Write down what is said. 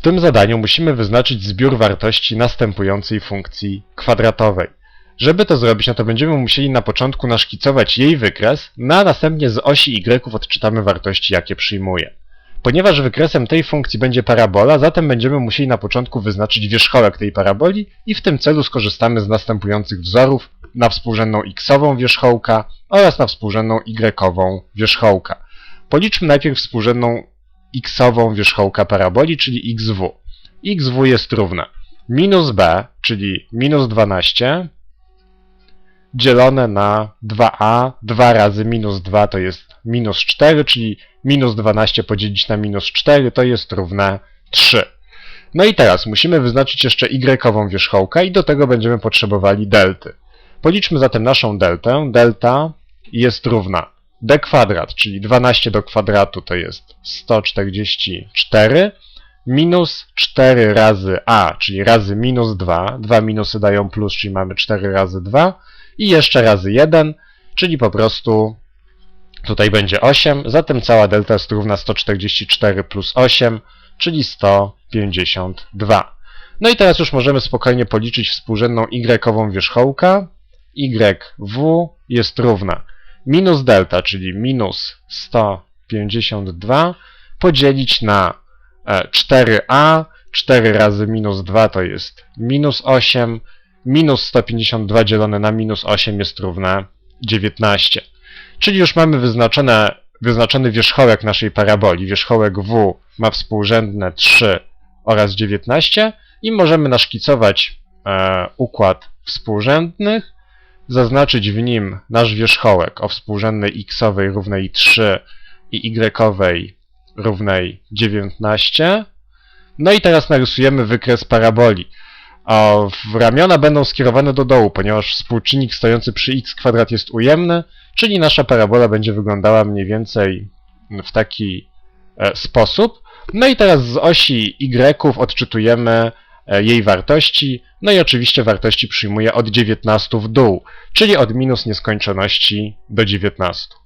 tym zadaniu musimy wyznaczyć zbiór wartości następującej funkcji kwadratowej. Żeby to zrobić, no to będziemy musieli na początku naszkicować jej wykres, no a następnie z osi y odczytamy wartości, jakie przyjmuje. Ponieważ wykresem tej funkcji będzie parabola, zatem będziemy musieli na początku wyznaczyć wierzchołek tej paraboli i w tym celu skorzystamy z następujących wzorów na współrzędną x-ową wierzchołka oraz na współrzędną y-ową wierzchołka. Policzmy najpierw współrzędną x-ową wierzchołka paraboli, czyli xw. xw jest równa minus b, czyli minus 12, dzielone na 2a, 2 razy minus 2 to jest minus 4, czyli minus 12 podzielić na minus 4 to jest równe 3. No i teraz musimy wyznaczyć jeszcze y-ową wierzchołkę i do tego będziemy potrzebowali delty. Policzmy zatem naszą deltę. Delta jest równa d kwadrat, czyli 12 do kwadratu to jest 144, minus 4 razy a, czyli razy minus 2, dwa minusy dają plus, czyli mamy 4 razy 2 i jeszcze razy 1, czyli po prostu tutaj będzie 8, zatem cała delta jest równa 144 plus 8, czyli 152. No i teraz już możemy spokojnie policzyć współrzędną y-ową wierzchołka. YW jest równa minus delta, czyli minus 152, podzielić na e, 4a, 4 razy minus 2 to jest minus 8, minus 152 dzielone na minus 8 jest równe 19. Czyli już mamy wyznaczone, wyznaczony wierzchołek naszej paraboli. Wierzchołek w ma współrzędne 3 oraz 19 i możemy naszkicować e, układ współrzędnych, zaznaczyć w nim nasz wierzchołek o współrzędnej x-owej równej 3 i y-owej równej 19. No i teraz narysujemy wykres paraboli. A ramiona będą skierowane do dołu, ponieważ współczynnik stojący przy x kwadrat jest ujemny, czyli nasza parabola będzie wyglądała mniej więcej w taki e, sposób. No i teraz z osi y odczytujemy jej wartości, no i oczywiście wartości przyjmuje od 19 w dół, czyli od minus nieskończoności do 19.